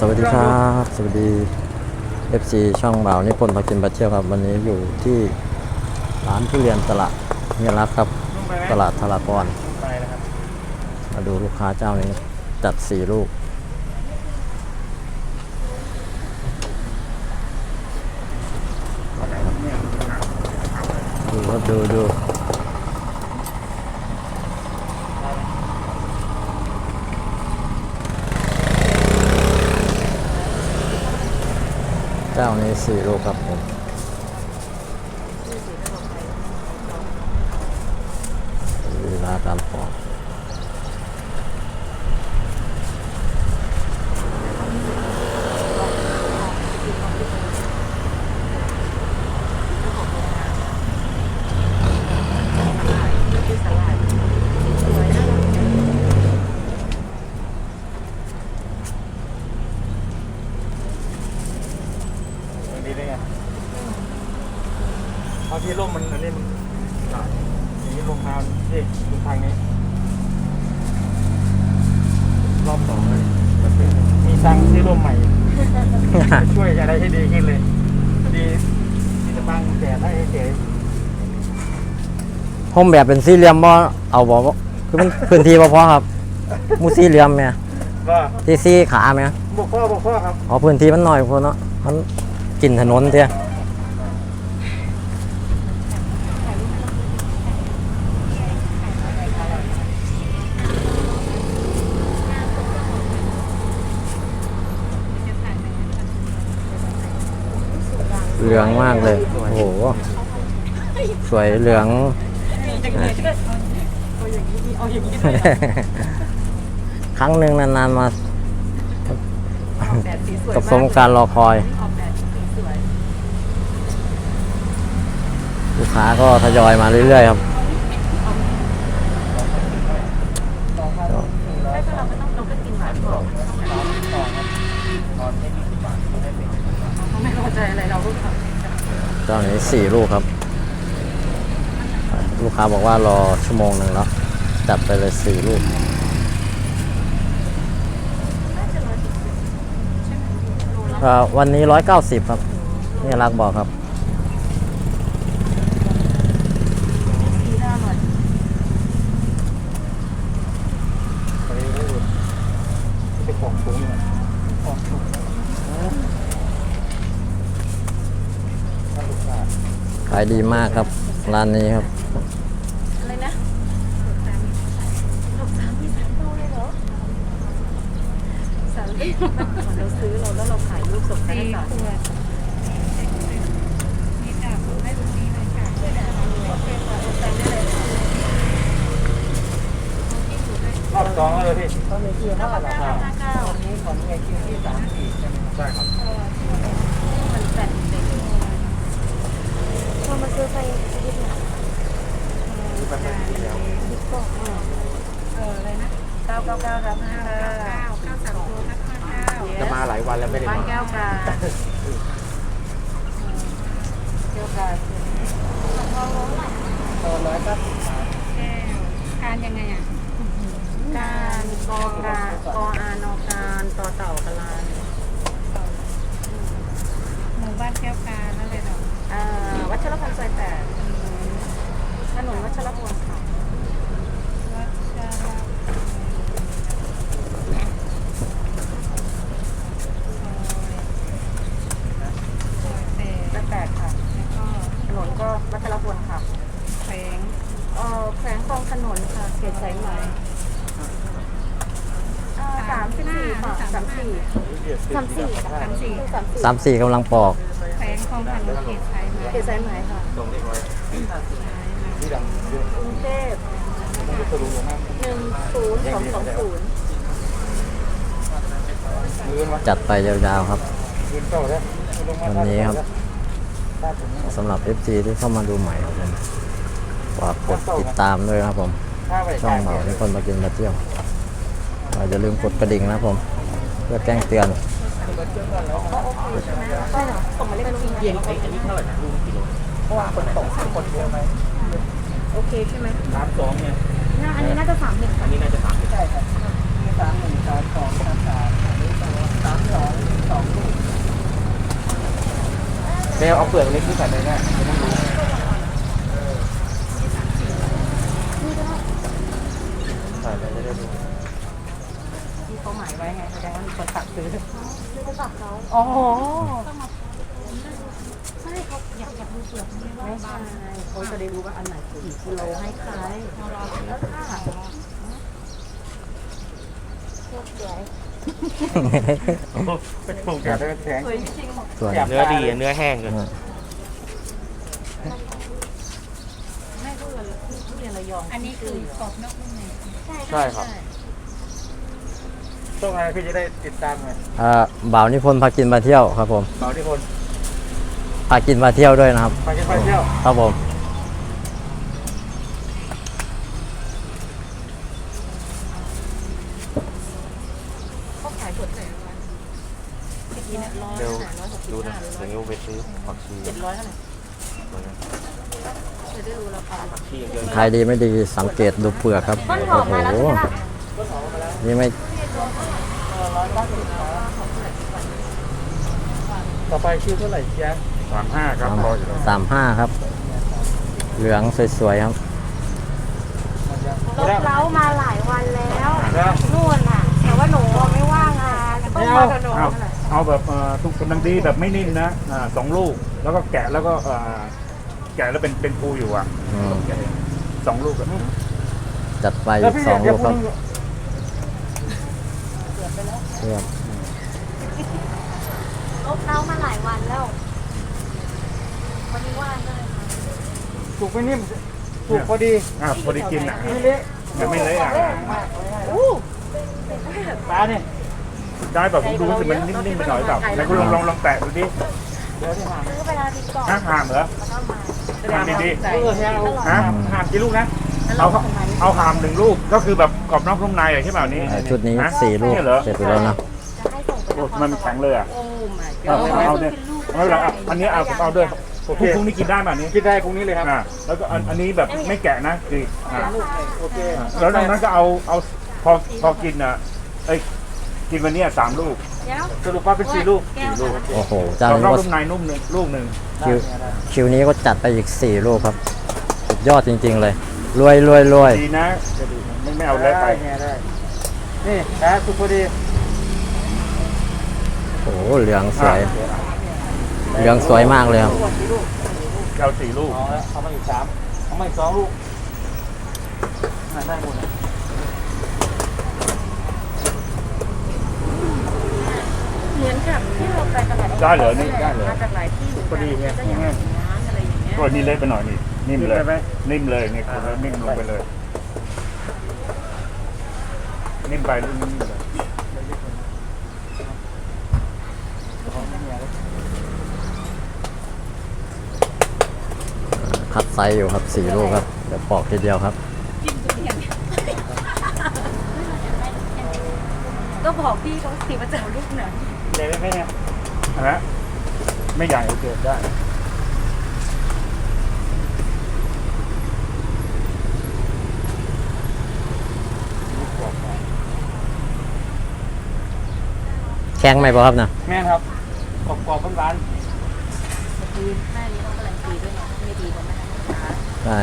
สวัสดีครับ สวัสดี FC ช่องบ่าวนิพนธ์พากินบาเที่ยวครับ วันนี้อยู่ที่ร้านทุเรียนตลาดเฮียรักครับ ตลาดทารากรไปนะครับมาดูลูกค้าเจ้านี้จัดสี่ลูก ดูครับดูดู เจ้านี้สี่โลกครับผมเวลาการปอก ตรงนี้ได้ไงเอาที่ร่มมันอันนี้มันอะอย่างนี้ลงทางนี่ลงทางนี้ รอบสองเลยมันเป็นมีตังค์ซื้อร่มใหม่ ช่วยอะไรให้ดีขึ้นเลยพอดีมีแต่บางแดดให้เฉย ห้องแบบเป็นสี่เหลี่ยมบ่เอาบ่บ่คือมันพื้นที่บ่พอครับหมูสี่เหลี่ยมแม่ว่าที่สี่ขาไหมบกข้อบกข้อครับอ๋อพื้นที่มันน้อยพอเนาะมันกินถนนเตี้ยเหลืองมากเลย โอ้โห สวยเหลือง ครั้งหนึ่งนานๆมากับสมการรอคอย ลูกค้าก็ทยอยมาเรื่อยๆครับไม่พอใจอะไรเราก็ทเจ้านี้สี่ลูกครับ ลูกค้าบอกว่ารอชั่วโมงหนึ่งแล้วจัดไปเลยสี่ลูกอ่อวันนี้ร้อยเก้าสิบครับ นี่รักบอกครับไปเรื่อยไปของสูงเลยขายดีมากครับ ร้านนี้ครับ อะไรนะลูกสามมีสามโตเลยเหรอ สามเหมือนเราซื้อเราแล้วเราขายลูกส่งให้สามขวดรอบสองเลยพี่เก้าเก้าห้าเก้านี้ของเอคิวที่สามสี่ใช่ไหมใช่ครับมันแปดเด็กพอมาซื้อไปชีวิตนะที่ประมาณนี้แล้วคิดก่อนเอออะไรนะเก้าเก้าเก้าครับห้า วันแล้วไม่ได้บ้านมาแก้วกาแก้วกาตอนร้อยก็การยังไงอะ การกอกากออานอการต่อเต่ากะลานหมู่บ้านแก้วกานั่นเลยเหรออ่าวัชรพลซอยแปดถนนวัชรพลค่ะ วัชระซอยแปด แปดแปดค่ะ แล้วก็ ถนนก็วัชรพลค่ะ แฝง เอ่อแขวงคลองถนนค่ะเขตสายไหมอ่าสามสิบสี่ค่ะสามสี่ สามสี่ สาม สามสี่กำลังปอกแฝงคลองถนนเขตสายไหมเขตสายไหมค่ะตรงนี้ไว้ที่ดังเยอะกรุงเทพหนึ่งศูนย์สองสองศูนย์จัดไปยาวๆครับอันนี้ครับสำหรับ FC ที่เข้ามาดูใหม่ครับผมฝากกดติดตามด้วยนะครับผม ช่องเราทุกคนมากินมาเที่ยวเราอย่าลืมกดกระดิ่งนะครับผม เพื่อแจ้งเตือน โอเคใช่เหรอส่งมาเลขบัญชีเย็นไปอันนี้เท่าไหร่นะลุงกิโลเพราะว่าคนตกสามคนเดียวไปโอเคใช่ไหมสามสองเนี่ยอันนี้น่าจะสามหนึ่งอันนี้น่าจะสามใช่ครับมีสามหนึ่งสามสองสามสามสามสองสองลูกเดี๋ยวเอาเปลือกเล็กที่ใส่ไปนะไม่ต้องรู้ใส่ไปจะได้ดู เขาหมายไว้ไงแสดงว่ามีคนตักซื้อซื้อกระเป๋าเขาอ๋อใช่เขาอยากอยากดูเปลือกนี่ว่าไม่ใช่เขาจะได้รู้ว่าอันไหนกี่กิโลให้ใครแล้วค่ะเปลือกสวยเป็นปลูกแกะได้แข็งสวยจริงส่วนเนื้อดีเนื้อแห้งเลยแม่ก็เลยทุเรียนระยองอันนี้คือกรอบนอกนุ่มในใช่ครับ ต้องไงพี่จะได้ติดตามไงเอ่อบ่าวนิพนธ์พากินมาเที่ยวครับผมเบาที่คนพากินมาเที่ยวด้วยนะครับ ไปกันไปเที่ยวครับผม เขาขายสดเลยเมื่อกี้เนี่ยร้อยเร็วร้อยหกสิบดูนะห้าหรือร้เดี๋อยยวไปซื้อผักชีเจ็ดร้อยเท่าไหร่จะได้รู้ราคาผักชีอย่างเดียวขายดีไม่ดีสังเกตดูเปลือกครับต้นหอโอ้มโหมาแล้วใช่ไหมล่ะนี่ไม่ต่อไปชื่อเท่าไหร่เชียสามห้าครับรออยู่สามห้าครับ เหลืองสวยๆครับลบเล้ามาหลายวันแล้วแล้วนู่นน่ะ แต่ว่าหนูไม่ว่างงานต้องไม่มาเอากับหนูเอาเอาแบบเอ่อทุกกำลังดีแบบไม่นิ่มนะอ่าสองลูกแล้วก็แกะแล้วก็เอ่อแกะแล้วเป็นเป็นภูอยู่อะอืมแกะเองสองลูกอะจัดไปแล้วอีกพี่สองเดี๋ลูยวกพครุ่รับ งเลือกลบเล้ามาหลายวันแล้ว วันนี้ว่างเลยถูกไม่นิ่มถูกพอดีอ่าพอดีกินอะไม่เละยังไม่เละอะปลาเนี่ยได้แบบผมดูรู้สึกมันนิ่มๆไปหน่อยแบบไหนคุณลองลองลองแตะดูดิเดี๋ยวที่หามซื้อไปแล้วดีก่อนฮะห่ามเหรอแล้วก็มาห่ามดีเออ เฮียเอาๆฮะหามกี่ลูกนะเอาเอาห่ามหนึ่งลูกก็คือแบบกรอบนอกนุ่มในอะใช่เปล่านี้เอ่อชุดนี้ฮะสี่ลูกเนี่ยเหรอเสร็จไปแล้วนะ จะให้ส่งไปโอ้มันแข็งเลยอะ โอ้ my เอา god เอาเนี่ยเอาละอะอันนี้เอาผมเอาด้วยพรุ่งพรุ่งนี้กินได้ป่ะนี้กินได้พรุ่งนี้เลยครับ อ่าแล้วก็อันอันนี้แบบไม่แกะนะคืออ่าโอเคแล้วดังนั้นก็เอาเอาพอพอกินอะเอ้ยกินวันเนี้ยสามลูกเดี๋ยวสรุปว่าเป็นสี่ลูกสี่ลูกโอ้โหเจ้าเรานี้เราก็ลูกในนุ่มหนึ่งลูกหนึ่งคิวคิวนี้ก็จัดไปอีกสี่ลูกครับสุดยอดจริง ๆ เลย รวยรวยรวยดีนะจะดีไม่ไม่เอาเละไปได้ได้นี่นะสุกพอดีโอ้โหเหลืองสวย เหลืองสวยมากเลยครับเอาสี่ลูกเอาแล้วเอามาอีกสามเอามาอีกสองลูกอะได้หมดเลยเหมือนกับที่เราไปตลาดได้เหรอนี่ได้เหรอมาจากหลายที่เหมือนพอดีไงก็อย่างนั้นอะไรอย่างเงี้ยก็นี่เละไปหน่อยนี่ นิ่มเลย นิ่มเลยนี่คุณแล้วนิ่มลงไปเลย นิ่มไปลูกนิ่มเลยคัดไซส์อยู่ครับสี่ลูกครับเดี๋ยวปอกทีเดียวครับก็บอกพี่เขาสิว่าจะเอาลูกไหนเดี๋ยวไม่เนี่ยอันนะไม่ใหญ่โอเคได้ แข็งไหมบ่ครับนะแม่นครับกรอบกรอบๆหวานแม่นี้ต้องการันตีด้วยนะไม่ดีกว่าแม่นะคะใช่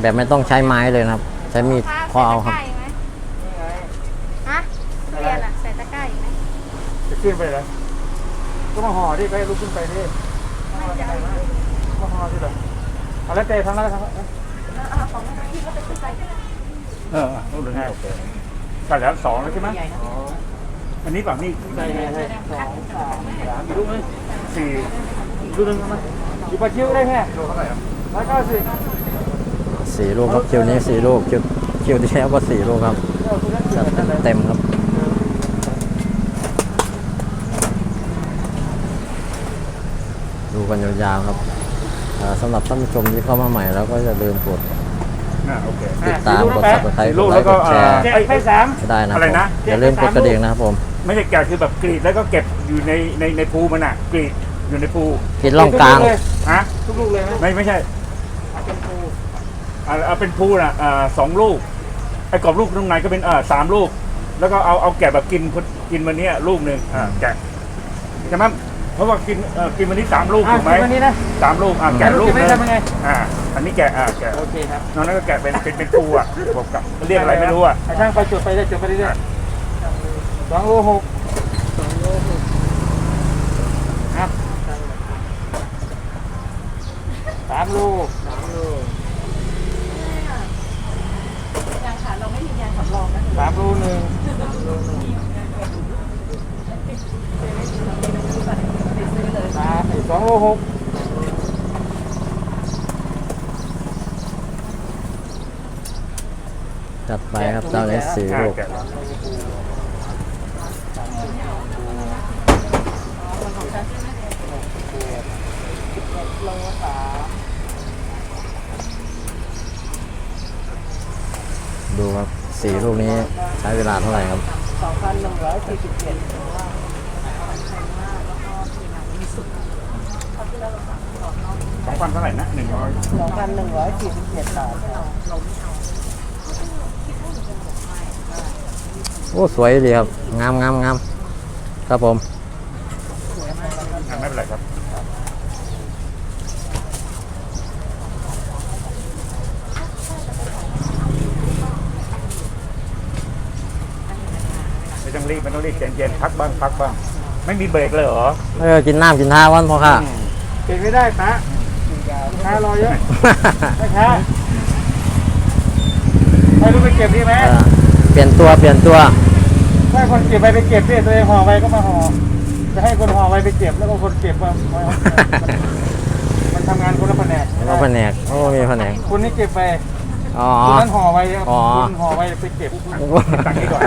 แบบไม่ต้องใช้ไม้เลยนะครับ ใช้มีดพอเอาครับใส่ตะกร้าอีกไหมๆนี่ไงฮะทุเรียนอะใส่ตะกร้าอีกไหมจะขึ้นไปเลยก็มาห่อดิไปลุกขึ้นไปดิมาห่อที่ไหนมามาห่อที่ไหนเอาแล้วเตะทำแล้วทำแล้วเออลูกหนึ่ง โอเคใส่แล้วสองแล้วใช่ไหมอันนี้เปล่านี่ใช่ใช่ใช่สองสามสามอีกลูกนึงสี่อีกลูกนึงเอามาอีกปลาคิ้วได้แค่โลเท่าไหร่อะร้อยเก้าสิบสี่ลูกครับคิวนี้สี่ลูกคิวคิวที่แล้วก็สี่ลูกครับเต็มครับดูกันยาวๆครับสำหรับท่านผู้ชมที่เข้ามาใหม่แล้วก็อย่าลืมกด อ่าโอเคติดตามกด subscribe สี่กลูดกไลแล้วค์ก็กดแชร์เอ่อเจ็ดไปสาม ก็ได้นะคอะไรรับนะ อย่าลืมกดกระดิ่งนะครับผมไม่ใช่แกะคือแบบกรีดแล้วก็เก็บอยู่ในในในภูมันอะกรีดอยู่ในภูกินล่องกลาง ฮะทุกลูกเลยไหมไม่ไม่ใช่เอาเป็นปูอ่าเอาเป็นภูน่ะอ่าสองลูกไอ้กรอบลูกตรงไหนก็เป็นอ่าสามลูก แล้วก็เอาเอาแกะแบบกินกินวันเนี้ยลูกหนึ่งอ่าแกะใช่ไหม เพราะว่ากินเอ่อกินวันนี้สามลูกอะถูกไหมกินวันนี้นะสามลูกอะแกะลูกกินไม่นึงทำยังไง อ่าอันนี้แกะอ่าแกะโอเคครับน้องนั้นก็แกะเป็นเป็นเป็นปูอะบวกกับเรียกอะไรไม่รู้อะไอ้ช่างไปจดไปได้จดไปเรื่อยๆสองโลหกสองโลหกครับสามโลสามโลยังค่ะเราไม่มียางสำรองนะสามโลหนึ่งไป หกจัดไปครับเจ้าเอสสี่ลูกดูครับสี่ลูกนี้ใช้เวลาเท่าไหร่ครับ2,147 สี่สิบเจ็ดสองพันเท่าไหร่นะหนึ่งร้อยสองพันหนึ่งร้อยสี่สิบเจ็ดบาทโอ้สวยดีครับ งามงามงามครับผมอ่าไม่เป็นไรครับไม่ต้องรีบไม่ต้องรีบเย็นๆพักบ้างพักบ้าง ไม่มีเบรกเลยเหรอ เออ กินน้ำกินท่าวันพอค่ะ เก็บไม่ได้ปะค้ารอเยอะไม่ค้าให้รู้ไปเก็บดีไหมเออเปลี่ยนตัวเปลี่ยนตัวถ้าคนเก็บไปไปเก็บดิตัวเองห่อไว้ก็มาห่อจะให้คนห่อไว้ไปเก็บแล้วก็คนเก็บมามามันทำงานคนละแผนกแล้วก็แผนกโอ้มีแผนกคุณนี่เก็บไป อ๋อ คุณนั้นห่อไว้อ๋อ คุณห่อไว้ไปเก็บตังค์นี้ก่อน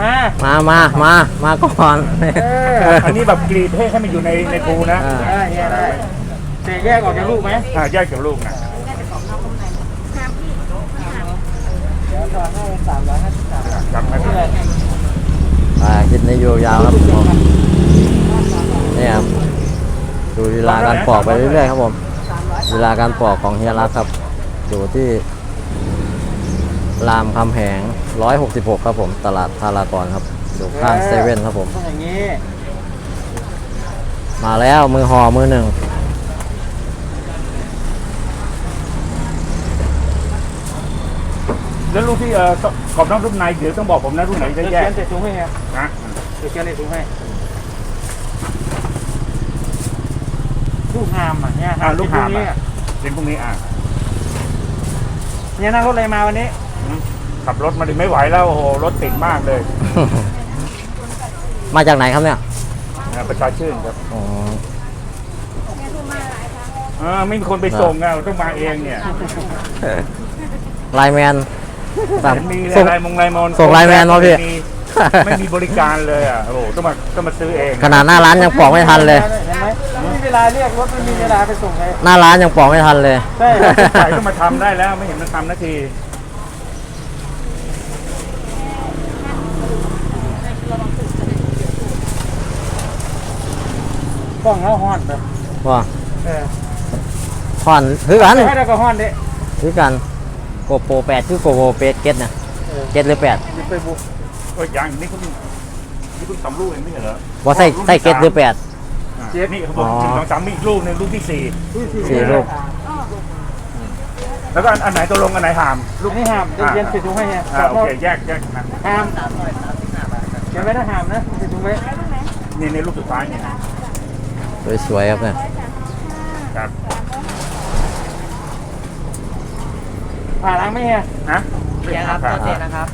มามามามามาก่อน เอออันนี้แบบกรีดให้ให้มันอยู่ในในปูนะอ่า ได้แยกได้เตะแยกออกจากลูกไหมอ่าแยกจากลูกนะเดี๋ยวตอนให้สามร้อยห้าสิบสามจำไม่เป็นไรอ่าคลิปนี้อยู่ยาวครับผมนี่ครับดูเวลาการปอกไปเรื่อยๆครับผมเวลาการปอกของเฮียรักครับ อยู่ที่รามคำแหง 166 ครับผม ตลาดทารากรครับ อยู่ข้างเซเว่นครับผม ต้องอย่างนี้ มาแล้วมือห่อมือหนึ่ง แล้วลูกที่เอ่อกรอบนอกรุ่นในเดี๋ยวต้องบอกผมนะรุ่นไหนจะเดี๋ยวแยเขียกนเสร็จถุงให้ครับนะเดี๋ยวเขียนในถุงให้ลูกหามอะเนี่ยอ่าลูกหามนี่อะเป็นพวกนี้อะ เนี่ยนั่งรถอะไรมาวันนี้อืมขับรถมาดิไม่ไหวแล้วโอ้โหรถติดมากเลยมาจากไหนครับเนี่ยนะประชาชื่นครับอ๋อเออไม่มีคนไปส่งอะต้องมาเองเนี่ยไลน์แมนสั่ง เห็นมีส่ง ลายมงลายมอนส่งไลน์แมนมาพี่ไไม่มีบริการเลยอะโอ้โหต้องมาต้องมาซื้อเองขนาดหน้าร้านยังปอกไม่ทันเลย เห็นไหมไม่มีเวลาเรียกรถไม่มีเวลาไปส่งเลยหน้าร้านยังปอกไม่ทันเลย ใช่ใส่ต้องมาทำได้แล้วไม่เห็นมันทำนาทีกล้องแล้วฮ้อนแบบว่าเออผ่อนคือกันให้ได้ก็ฮ้อนดิคือกันโกโปรแปดคือโกโปรเปดเก็ตนะเออเก็ตหรือแปดจะไปบุก โอ้ยยังนี่เพิ่งนี่เพิ่งสองลูกเองไม่ใช่เหรอว่าใส่ใส่เก็ตหรือแปด อะนี่เขาบอกอ๋อหนึ่งสองสามมีอีกลูกหนึ่งลูกที่สี่สี่ลูก แล้วก็อันอันไหนตัวลงอันไหนหามลูกนี้ห้ามเดี๋ยวเขียนใส่ถุงให้ไงอ่าโอเคแยกแยกนะห้ามเขียนไว้นะห้ามนะใส่ถุงไว้นี่ในลูกสุดท้ายเนี่ยสวยๆครับเนี่ยครับผ่าล้างไหมเฮียฮะไม่ครับโอเคนะครับ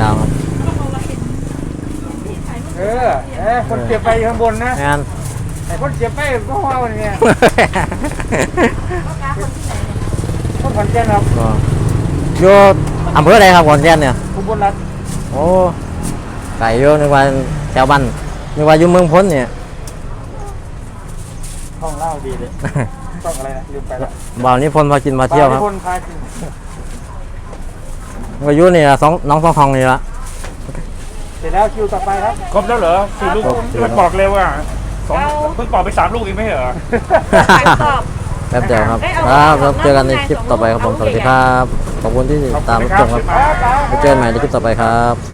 ยาวๆครับเออเออคนเจ็บไปข้างบนนะงานไอ้คนเจ็บไปก็ว่าวันนี้คนขอนแก่นครับก็อยู่อำเภอใดครับขอนแก่นเนี่ยคุณบนรัฐโอ้ไก่โยนึกว่าแถวบ้านนึกว่าอยู่เมืองพ้นเนี่ยท่องเล่าดีเลยต้องอะไรนะลืมไปละบ่าวนี้พลมากินมาเที่ยวครับคนพากิน วายุนี่ละสองน้องสองทองนี่ละเสร็จแล้วคิวต่อไปครับ ครบแล้วเหรอสี่ลูกครบมันบอกเร็วอะสองเพิ่งบอกไปสามลูกเองไม่ใช่เหรอแป๊บเดียวครับครับแล้วเจอกันในคลิปต่อไปครับผมสวัสดีครับ ขอบคุณที่ติดตามรับชมครับขอบคุณครับไปเจอกันใหม่ในคลิปต่อไปครับ